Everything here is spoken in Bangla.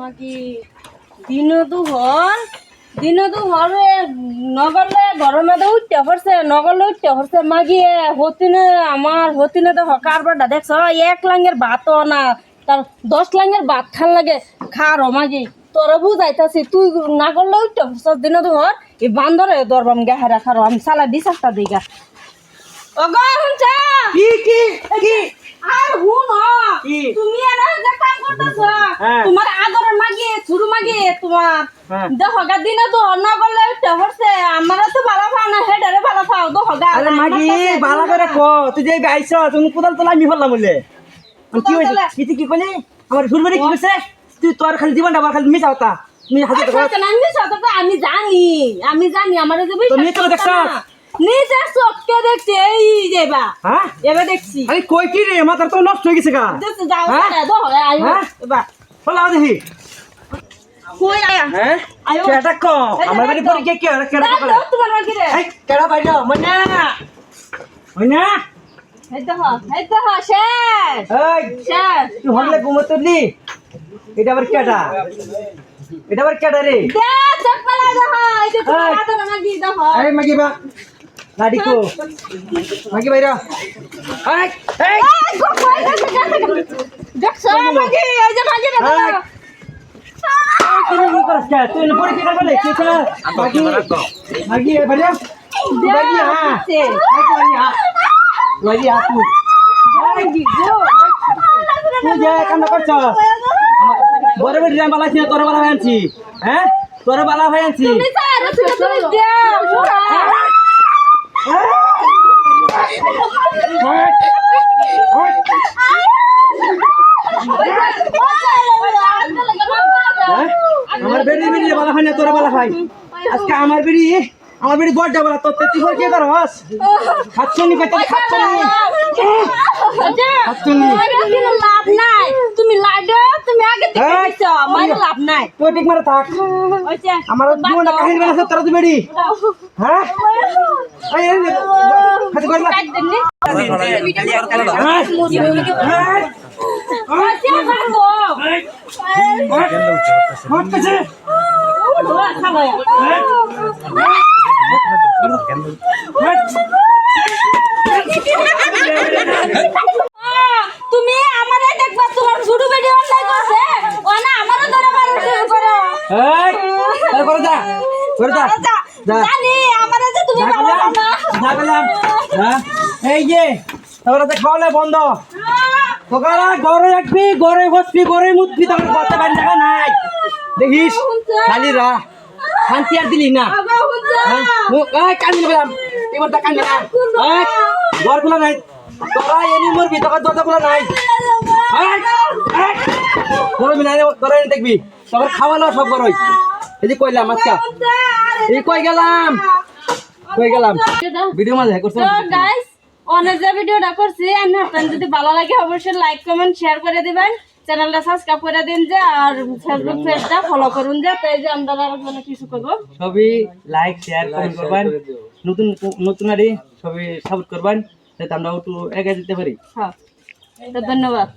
মাকি দিন উঠতে উঠতে হতিনে আমার হতিনে তো কারবারটা দেখছ? এক লাঙের ভাতও না তার দশ লাঙের ভাত খান লাগে। খারো মাগি তোরা বুঝাইতাছি তুই না করলে উঠতে পড়ছ দিন তো এই বান্দরে দরবাম গাহারা খারো আমি সালা দিই গা ওগো হুনছা কি কি কি? আর হুন কি? তুমি এরা যে কাম করতেছ। তোমার আদরের মাগি ছুরু মাগি তোমার। দেখো গা দিনে তো না করলে উঠতে পড়ছে আমারও তো ভালো পাও না হেডারে ভালো পাও দেখো গা আরে মাগি ভালো করে ক তুই যে আইছ তুমি কোদাল তোলা আমি কি? কি আমার কি তুই তোর খালি জীবনটা আমার খালি জানি আমি জানি আমার যে তো দেখছ? নিজে চোখকে দেখছি এই যেবা হ্যাঁ? এবার দেখছি। আরে কই কি রে মাথার তো নষ্ট হয়ে গেছে গা। যাও হ্যাঁ? দেখো আইও হ্যাঁ? এবার হল্লা দেখি। কই আয়া? হ্যাঁ? আয়ো। কেটা ক আমার বাড়ি পরে কে কে কেটা দাও, তোমার মাগি রে এই কেডা বাইর মনে ওই না এই দেখো এই দেখো শেষ। এই শেষ। তুই হলে ঘুমোতলি এটা আবার কেটা এটা আবার কেটা রে? দে চকলা দেখো এই যে তোমার এই। আদরের মাগি দেখো। এই মাগি বা লাডি কো মাগি বাইরা এই এই এই, গো, কই গেছে, গেছে, গেছে। দেখছ মাগি এই যে মাগি রে এই। দেখো। তুই কি করছ কে তুই না পরে কি করলে কি করে মাগি মাগি এ বাইরা মাগি হ্যাঁ দেখছে। মাগি হ্যাঁ মাগি হ্যাঁ তুই মাগি গো। তুই যে কান্না করছ বড় বড় ড্রাম বালা ছিল তোর বালা আনছি হ্যাঁ তোর বালা ভাই আনছি তুমি তো আর তুমি তুমি দাও হ্যাঁ? আমার বেড়ি বেড়ি বালা ভাই না তোর বালা ভাই আজকে আমার বেড়ি আমার বেড়ি বড় যাবলা তোর তুই কি করস খাচ্ছনি কইতে খাচ্ছনি লাভ নাই। তুমি লাডো তুমি আগে এই। দেখছ মানে লাভ নাই। তুই ঠিক মারে থাক। আমার জীবনটা কাহিনী বানাছে তোরা তুই বেড়ি। হ্যাঁ? হ্যাঁ? হ্যাঁ? ওইছে করব হট কাছে ওরা খাবে তুমি আমারে দেখবা তোমার ছোট ভিডিও অনলাইন করছে ও না আমারও ধরে মারো শুরু করো এই তাই করে যা করে যা। জানি আমারে যে তুমি ভালো না যা গেলাম। হ্যাঁ? এই যে তারপরে তো খাওয়ালে বন্ধ। তোকারা ঘরে রাখবি ঘরে বসবি ঘরে মুতবি তখন করতে পারি টাকা নাই। দেখিস খালি রা শান্তি আর দিলি না। হ্যাঁ? কান্দি গেলাম। এবার তা কান্দি না। ঘর খোলা নাই। তোরা এনি মরবি তোর দরজা খোলা নাই। দেখবি। সব বড়ই এই যে কইলাম আজকে। এই কই গেলাম? কই গেলাম? ভিডিও মাঝে করছ গাইস অনেক যে ভিডিওটা করছি আমি আপনার যদি ভালো লাগে অবশ্যই লাইক কমেন্ট শেয়ার করে দিবেন। চ্যানেলটা সাবস্ক্রাইব করে দিন যে আর ফেসবুক পেজটা ফলো করুন যে যে আমরা কিছু করব। সবই লাইক শেয়ার কমেন্ট করবেন। নতুন নতুন আরে সবই সাপোর্ট করবেন যাতে আমরা একটু এগিয়ে যেতে পারি। হ্যাঁ। ধন্যবাদ।